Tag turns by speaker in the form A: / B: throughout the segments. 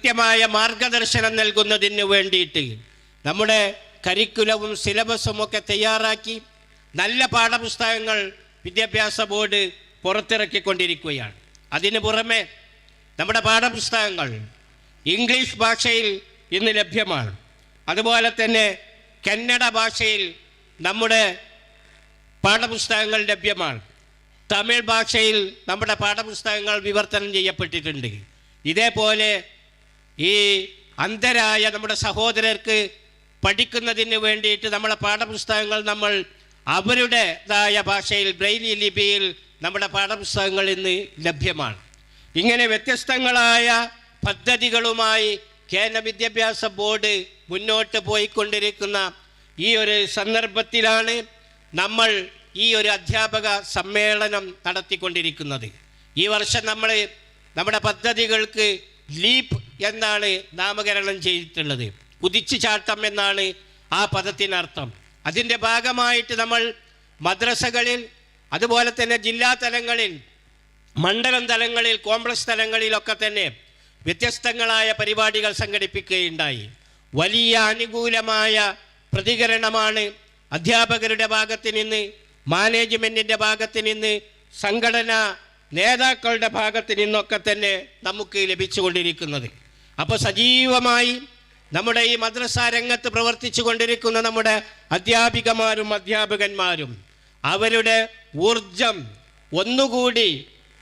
A: കൃത്യമായ മാർഗദർശനം നൽകുന്നതിന് വേണ്ടിയിട്ട് നമ്മുടെ കരിക്കുലവും സിലബസും ഒക്കെ തയ്യാറാക്കി നല്ല പാഠപുസ്തകങ്ങൾ വിദ്യാഭ്യാസ ബോർഡ് പുറത്തിറക്കിക്കൊണ്ടിരിക്കുകയാണ്. അതിന് പുറമെ നമ്മുടെ പാഠപുസ്തകങ്ങൾ ഇംഗ്ലീഷ് ഭാഷയിൽ ഇന്ന് ലഭ്യമാണ്. അതുപോലെ തന്നെ കന്നഡ ഭാഷയിൽ നമ്മുടെ പാഠപുസ്തകങ്ങൾ ലഭ്യമാണ്. തമിഴ് ഭാഷയിൽ നമ്മുടെ പാഠപുസ്തകങ്ങൾ വിവർത്തനം ചെയ്യപ്പെട്ടിട്ടുണ്ട്. ഇതേപോലെ ഈ അന്ധരായ നമ്മുടെ സഹോദരർക്ക് പഠിക്കുന്നതിന് വേണ്ടിയിട്ട് നമ്മളെ പാഠപുസ്തകങ്ങൾ നമ്മൾ അവരുടേതായ ഭാഷയിൽ ബ്രെയിലി ലിപിയിൽ നമ്മുടെ പാഠപുസ്തകങ്ങൾ ഇന്ന് ലഭ്യമാണ്. ഇങ്ങനെ വ്യത്യസ്തങ്ങളായ പദ്ധതികളുമായി കേന്ദ്ര വിദ്യാഭ്യാസ ബോർഡ് മുന്നോട്ട് പോയിക്കൊണ്ടിരിക്കുന്ന ഈ ഒരു സന്ദർഭത്തിലാണ് നമ്മൾ ഈ ഒരു അധ്യാപക സമ്മേളനം നടത്തിക്കൊണ്ടിരിക്കുന്നത്. ഈ വർഷം നമ്മൾ നമ്മുടെ പദ്ധതികൾക്ക് ലീപ്പ് എന്നാണ് നാമകരണം ചെയ്തിട്ടുള്ളത്. കുതിച്ചു ചാട്ടം എന്നാണ് ആ പദത്തിനർത്ഥം. അതിന്റെ ഭാഗമായിട്ട് നമ്മൾ മദ്രസകളിൽ അതുപോലെ തന്നെ ജില്ലാ തലങ്ങളിൽ മണ്ഡലം തലങ്ങളിൽ കോംപ്ലക്സ് തലങ്ങളിലൊക്കെ തന്നെ വ്യത്യസ്തങ്ങളായ പരിപാടികൾ സംഘടിപ്പിക്കുകയുണ്ടായി. വലിയ അനുകൂലമായ പ്രതികരണമാണ് അധ്യാപകരുടെ ഭാഗത്ത് നിന്ന് മാനേജ്മെന്റിന്റെ ഭാഗത്ത് നിന്ന് സംഘടന നേതാക്കളുടെ ഭാഗത്ത് നിന്നൊക്കെ തന്നെ നമുക്ക് ലഭിച്ചുകൊണ്ടിരിക്കുന്നത്. അപ്പോൾ സജീവമായി നമ്മുടെ ഈ മദ്രസ രംഗത്ത് പ്രവർത്തിച്ചു കൊണ്ടിരിക്കുന്ന നമ്മുടെ അധ്യാപികമാരും അധ്യാപകന്മാരും അവരുടെ ഊർജം ഒന്നുകൂടി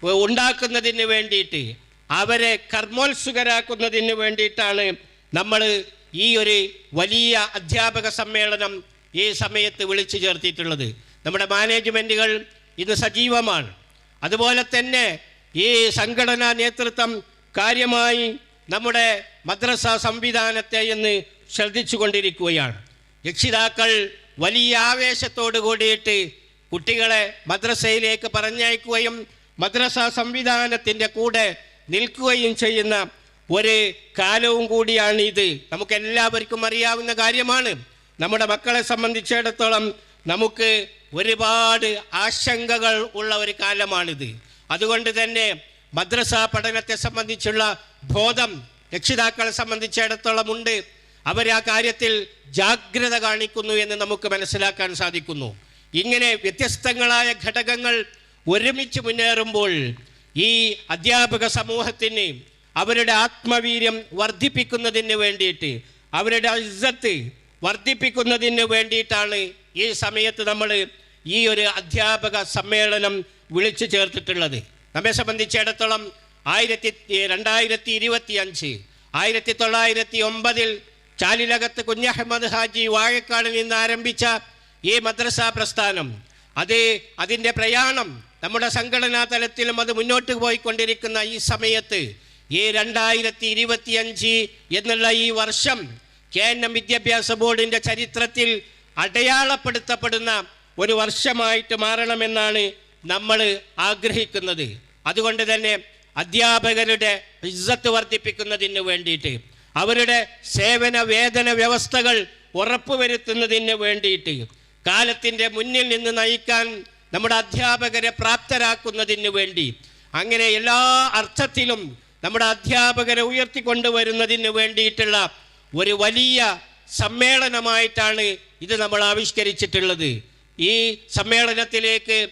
A: ഉണ്ടാക്കുന്നതിന് വേണ്ടിയിട്ട് അവരെ കർമ്മോത്സുകരാക്കുന്നതിന് വേണ്ടിയിട്ടാണ് നമ്മൾ ഈ ഒരു വലിയ അധ്യാപക സമ്മേളനം ഈ സമയത്ത് വിളിച്ചു ചേർത്തിട്ടുള്ളത് നമ്മുടെ മാനേജ്മെന്റുകൾ ഇത് സജീവമാണ്. അതുപോലെ തന്നെ ഈ സംഘടനാ നേതൃത്വം കാര്യമായി നമ്മുടെ മദ്രസ സംവിധാനത്തെ ഇന്ന് ശ്രദ്ധിച്ചു കൊണ്ടിരിക്കുകയാണ് രക്ഷിതാക്കൾ വലിയ ആവേശത്തോടു കൂടിയിട്ട് കുട്ടികളെ മദ്രസയിലേക്ക് പറഞ്ഞയക്കുകയും മദ്രസ സംവിധാനത്തിന്റെ കൂടെ നിൽക്കുകയും ചെയ്യുന്ന ഒരു കാലവും കൂടിയാണ് ഇത്. നമുക്ക് എല്ലാവർക്കും അറിയാവുന്ന കാര്യമാണ്. നമ്മുടെ മക്കളെ സംബന്ധിച്ചിടത്തോളം നമുക്ക് ഒരുപാട് ആശങ്കകൾ ഉള്ള ഒരു കാലമാണിത്. അതുകൊണ്ട് തന്നെ മദ്രസ പഠനത്തെ സംബന്ധിച്ചുള്ള ബോധം രക്ഷിതാക്കളെ സംബന്ധിച്ചിടത്തോളം ഉണ്ട്. അവർ ആ കാര്യത്തിൽ ജാഗ്രത കാണിക്കുന്നു എന്ന് നമുക്ക് മനസ്സിലാക്കാൻ സാധിക്കുന്നു. ഇങ്ങനെ വ്യത്യസ്തങ്ങളായ ഘടകങ്ങൾ ഒരുമിച്ച് മുന്നേറുമ്പോൾ ഈ അധ്യാപക സമൂഹത്തിന് അവരുടെ ആത്മവീര്യം വർദ്ധിപ്പിക്കുന്നതിന് വേണ്ടിയിട്ട് അവരുടെ ഇജ്ജത്ത് വർദ്ധിപ്പിക്കുന്നതിന് വേണ്ടിയിട്ടാണ് ഈ സമയത്ത് നമ്മൾ ഈ ഒരു അധ്യാപക സമ്മേളനം വിളിച്ചു ചേർത്തിട്ടുള്ളത്. നമ്മെ സംബന്ധിച്ചിടത്തോളം ആയിരത്തി രണ്ടായിരത്തി ഇരുപത്തി അഞ്ച് ആയിരത്തി തൊള്ളായിരത്തി ഒമ്പതിൽ ചാലിലകത്ത് കുഞ്ഞഹമ്മദ് ഹാജി വാഴക്കാടിൽ നിന്ന് ആരംഭിച്ച ഈ മദ്രസ പ്രസ്ഥാനം അത് അതിന്റെ പ്രയാണം നമ്മുടെ സംഘടനാ തലത്തിലും അത് മുന്നോട്ട് പോയിക്കൊണ്ടിരിക്കുന്ന ഈ സമയത്ത് ഈ രണ്ടായിരത്തി ഇരുപത്തി അഞ്ച് എന്നുള്ള ഈ വർഷം കേന്ദ്ര വിദ്യാഭ്യാസ ബോർഡിന്റെ ചരിത്രത്തിൽ അടയാളപ്പെടുത്തപ്പെടുന്ന ഒരു വർഷമായിട്ട് മാറണമെന്നാണ് നമ്മൾ ആഗ്രഹിക്കുന്നത്. അതുകൊണ്ട് തന്നെ അധ്യാപകരുടെ ഇജ്ജത്ത് വർദ്ധിപ്പിക്കുന്നതിന് വേണ്ടിയിട്ട് അവരുടെ സേവന വേതന വ്യവസ്ഥകൾ ഉറപ്പുവരുത്തുന്നതിന് വേണ്ടിയിട്ട് കാലത്തിന്റെ മുന്നിൽ നിന്ന് നയിക്കാൻ നമ്മുടെ അധ്യാപകരെ പ്രാപ്തരാക്കുന്നതിന് വേണ്ടി അങ്ങനെ എല്ലാ അർത്ഥത്തിലും നമ്മുടെ അധ്യാപകരെ ഉയർത്തിക്കൊണ്ടുവരുന്നതിന് വേണ്ടിയിട്ടുള്ള ഒരു വലിയ സമ്മേളനമായിട്ടാണ് ഇത് നമ്മൾ ആവിഷ്കരിച്ചിട്ടുള്ളത്. ഈ സമ്മേളനത്തിലേക്ക്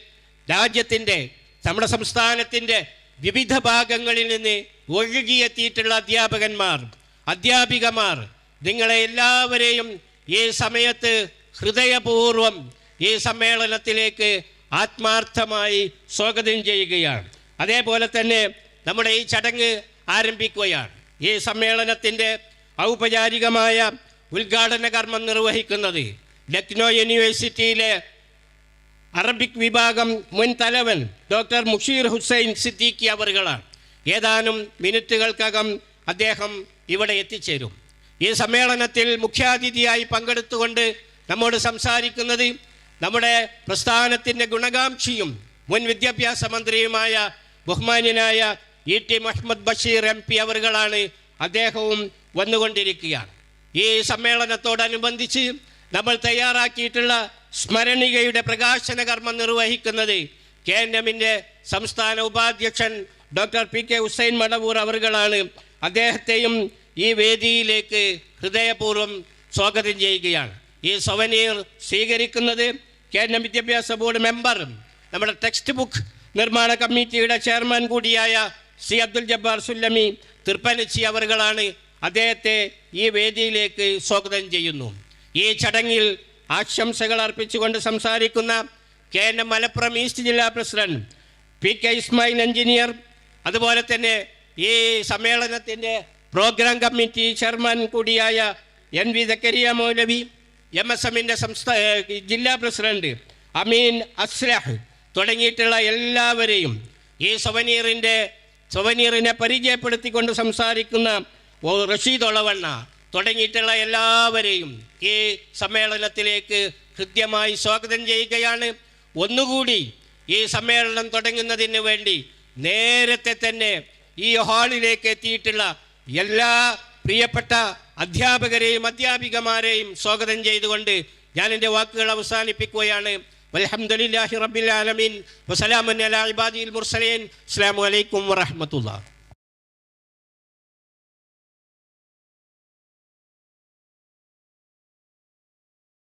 A: രാജ്യത്തിന്റെ നമ്മുടെ സംസ്ഥാനത്തിന്റെ വിവിധ ഭാഗങ്ങളിൽ നിന്ന് ഒഴുകിയെത്തിയിട്ടുള്ള അധ്യാപകന്മാർ അധ്യാപികമാർ നിങ്ങളെ എല്ലാവരെയും ഈ സമയത്ത് ഹൃദയപൂർവം ഈ സമ്മേളനത്തിലേക്ക് ആത്മാർത്ഥമായി സ്വാഗതം ചെയ്യുകയാണ്. അതേപോലെ തന്നെ നമ്മുടെ ഈ ചടങ്ങ് ആരംഭിക്കുകയാണ്. ഈ സമ്മേളനത്തിന്റെ ഔപചാരികമായ ഉദ്ഘാടന കർമ്മം നിർവഹിക്കുന്നത് ലക്നോ യൂണിവേഴ്സിറ്റിയിലെ അറബിക് വിഭാഗം മുൻ തലവൻ ഡോക്ടർ മുഷീർ ഹുസൈൻ സിദ്ദീഖി അവറുകളാണ്. ഏതാനും മിനിറ്റുകൾക്കകം അദ്ദേഹം ഇവിടെ എത്തിച്ചേരും. ഈ സമ്മേളനത്തിൽ മുഖ്യാതിഥിയായി പങ്കെടുത്തുകൊണ്ട് നമ്മോട് സംസാരിക്കുന്നത് നമ്മുടെ പ്രസ്ഥാനത്തിന്റെ ഗുണകാംക്ഷിയും മുൻ വിദ്യാഭ്യാസ മന്ത്രിയുമായ ബഹുമാന്യനായ E T Muhammad Basheer M P അവറുകളാണ് അദ്ദേഹവും വന്നുകൊണ്ടിരിക്കുകയാണ്. ഈ സമ്മേളനത്തോടനുബന്ധിച്ച് നമ്മൾ തയ്യാറാക്കിയിട്ടുള്ള സ്മരണികയുടെ പ്രകാശന കർമ്മം നിർവഹിക്കുന്നത് കെ എൻ എമ്മിന്റെ സംസ്ഥാന ഉപാധ്യക്ഷൻ doctor P K Hussain Madavoor അവറുകളാണ്. അദ്ദേഹത്തെയും ഈ വേദിയിലേക്ക് ഹൃദയപൂർവം സ്വാഗതം ചെയ്യുകയാണ്. ഈ സൊവനീർ സ്വീകരിക്കുന്നത് കേന്ദ്ര വിദ്യാഭ്യാസ ബോർഡ് മെമ്പർ നമ്മുടെ ടെക്സ്റ്റ് ബുക്ക് നിർമ്മാണ കമ്മിറ്റിയുടെ ചെയർമാൻ കൂടിയായ സി അബ്ദുൽ ജബ്ബാർ സുല്ലമി തൃപ്പനച്ചി അവറുകളാണ് അദ്ദേഹത്തെ ഈ വേദിയിലേക്ക് സ്വാഗതം ചെയ്യുന്നു. ഈ ചടങ്ങിൽ ആശംസകൾ അർപ്പിച്ചുകൊണ്ട് സംസാരിക്കുന്ന കെ എൻ മലപ്പുറം ഈസ്റ്റ് ജില്ലാ president P K Ismail engineer അതുപോലെ തന്നെ ഈ സമ്മേളനത്തിന്റെ പ്രോഗ്രാം കമ്മിറ്റി ചെയർമാൻ കൂടിയായ N V Dakkariya Maulavi M S എമ്മിന്റെ സംസ്ഥാന ജില്ലാ പ്രസിഡന്റ് അമീൻ അസ്ലഹ് തുടങ്ങിയിട്ടുള്ള എല്ലാവരെയും ഈ സൊവനീറിന്റെ സൊവനീറിനെ പരിചയപ്പെടുത്തിക്കൊണ്ട് സംസാരിക്കുന്ന റഷീദ് ഒളവണ്ണ തുടങ്ങിയിട്ടുള്ള എല്ലാവരെയും ഈ സമ്മേളനത്തിലേക്ക് ഹൃദ്യമായി സ്വാഗതം ചെയ്യുകയാണ്. ഒന്നുകൂടി ഈ സമ്മേളനം തുടങ്ങുന്നതിന് വേണ്ടി നേരത്തെ തന്നെ ഈ ഹാളിലേക്ക് എത്തിയിട്ടുള്ള എല്ലാ പ്രിയപ്പെട്ട അധ്യാപകരെയും അധ്യാപികമാരെയും സ്വാഗതം ചെയ്തുകൊണ്ട് ഞാൻ എന്റെ വാക്കുകൾ അവസാനിപ്പിക്കുകയാണ്. അലഹമുല്ലാഹി റബ്ബിൽ ആലമീൻ. വസലാമൻ അലാ മുർസലീൻ. അസ്സാം വലൈക്കും വറഹമത്തുള്ള